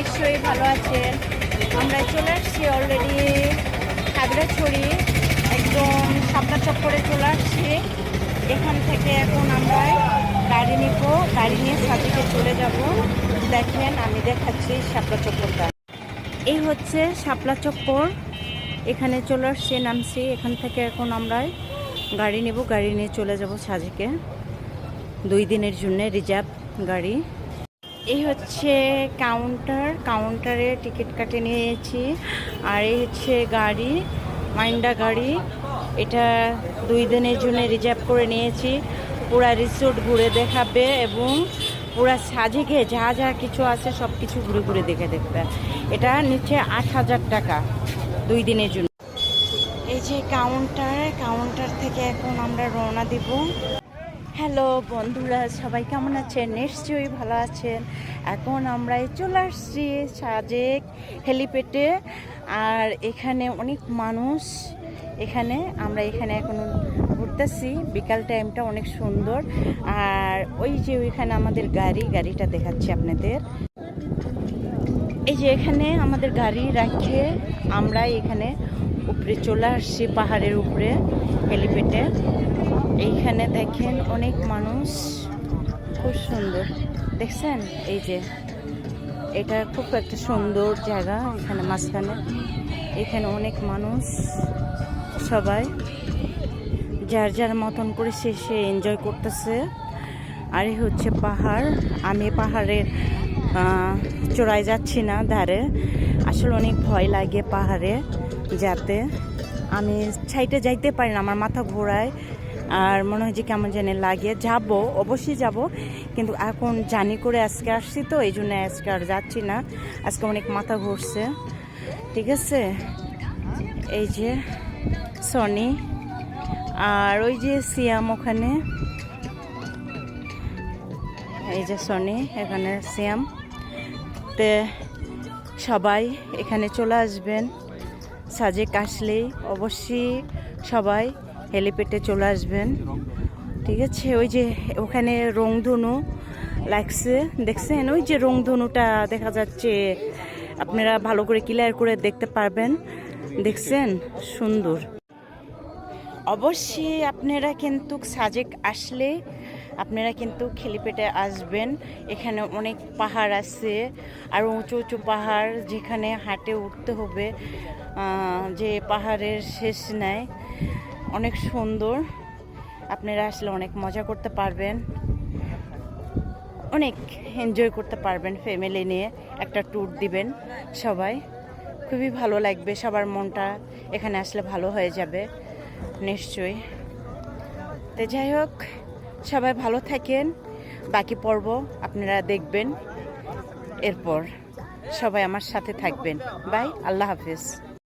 নিশ্চয়ই ভালো আছেন। আমরা চলে আসছি অলরেডি খাগড়াছড়ি, একদম সাপটা চক্করে চলে আসছি। এখান থেকে এখন আমরা গাড়ি নিব, গাড়ি নিয়ে সাজিকে চলে যাব। দেখেন, আমি দেখাচ্ছি শাপলা চক্করটা এই হচ্ছে শাপলা চক্কর এখানে চলে আসছি, নামছি। এখান থেকে এখন আমরা গাড়ি নেব, গাড়ি নিয়ে চলে যাব সাজিকে। দুই দিনের জন্য রিজার্ভ গাড়ি। এই হচ্ছে কাউন্টার কাউন্টারে টিকিট কাটে নিয়েছি। আর এই হচ্ছে গাড়ি মাইন্ডা গাড়ি। এটা দুই দিনের জন্য রিজার্ভ করে নিয়েছি। পুরা রিসোর্ট ঘুরে দেখাবে এবং পুরা সাজেকে যা যা কিছু আছে সব কিছু ঘুরে ঘুরে দেখে দেখবে। এটা নিচ্ছে আট হাজার টাকা দুই দিনের জন্য। এই যে কাউন্টার কাউন্টার থেকে এখন আমরা রওনা দিব। হ্যালো বন্ধুরা, সবাই কেমন আছেন? নিশ্চয়ই ভালো আছেন। এখন আমরা চলে আসছি সাজেক হেলিপ্যাডে, আর এখানে অনেক মানুষ। এখানে আমরা এখানে এখন ঘুরতেছি। বিকাল টাইমটা অনেক সুন্দর। আর ওই যে ওইখানে আমাদের গাড়ি, গাড়িটা দেখাচ্ছি আপনাদের। এই যে এখানে আমাদের গাড়ি রাখে। আমরা এখানে উপরে চলে আসছি পাহাড়ের উপরে হেলিপ্যাডে এইখানে দেখেন অনেক মানুষ। খুব সুন্দর। দেখছেন? এই যে, এটা খুব একটা সুন্দর জায়গা এখানে মাঝখানে। এখানে অনেক মানুষ, সবাই। যার যার মতন করে সে সে এনজয় করতেছে। আর এই হচ্ছে পাহাড়। আমি পাহাড়ের চূড়ায় যাচ্ছি না ধারে। আসলে অনেক ভয় লাগে পাহাড়ে। যাতে আমি ছাইটে যাইতে পারি না, আমার মাথা ঘোরায়। আর মনে হয় যে কেমন জানি লাগে। যাব, অবশ্যই যাব। কিন্তু এখন জানি করে আজকে আসছি তো, এই জন্য আজকে আর যাচ্ছি না। আজকে অনেক মাথা ঘুরছে। ঠিক আছে? এই যে সনি আর ওই যে সিয়াম ওখানে। এই যে সনি, এখানে সিয়াম। তে সবাই এখানে চলে আসবেন। সাজেক আসলেই অবশ্যই সবাই হেলিপ্যাডে চলে আসবেন। ঠিক আছে, ওই যে ওখানে রংধনু লাগছে। দেখছেন? ওই যে রংধনুটা দেখা যাচ্ছে, আপনারা ভালো করে ক্লিয়ার করে দেখতে পারবেন। দেখছেন? সুন্দর। অবশ্যই আপনারা কিন্তু সাজেক আসলে আপনারা কিন্তু খেলিপেটে আসবেন। এখানে অনেক পাহাড় আছে, আর উঁচু উঁচু পাহাড় যেখানে হাটে উঠতে হবে যে পাহাড়ের শেষ নেয় অনেক সুন্দর। আপনারা আসলে অনেক মজা করতে পারবেন। অনেক এনজয় করতে পারবেন ফ্যামিলি নিয়ে একটা ট্যুর দিবেন সবাই। খুবই ভালো লাগবে, সবার মনটা এখানে আসলে ভালো হয়ে যাবে, নিশ্চয়ই। তো যাই হোক সবাই ভালো থাকেন। বাকি পর্ব আপনারা দেখবেন। এরপর সবাই আমার সাথে থাকবেন। বাই, আল্লাহ হাফিজ।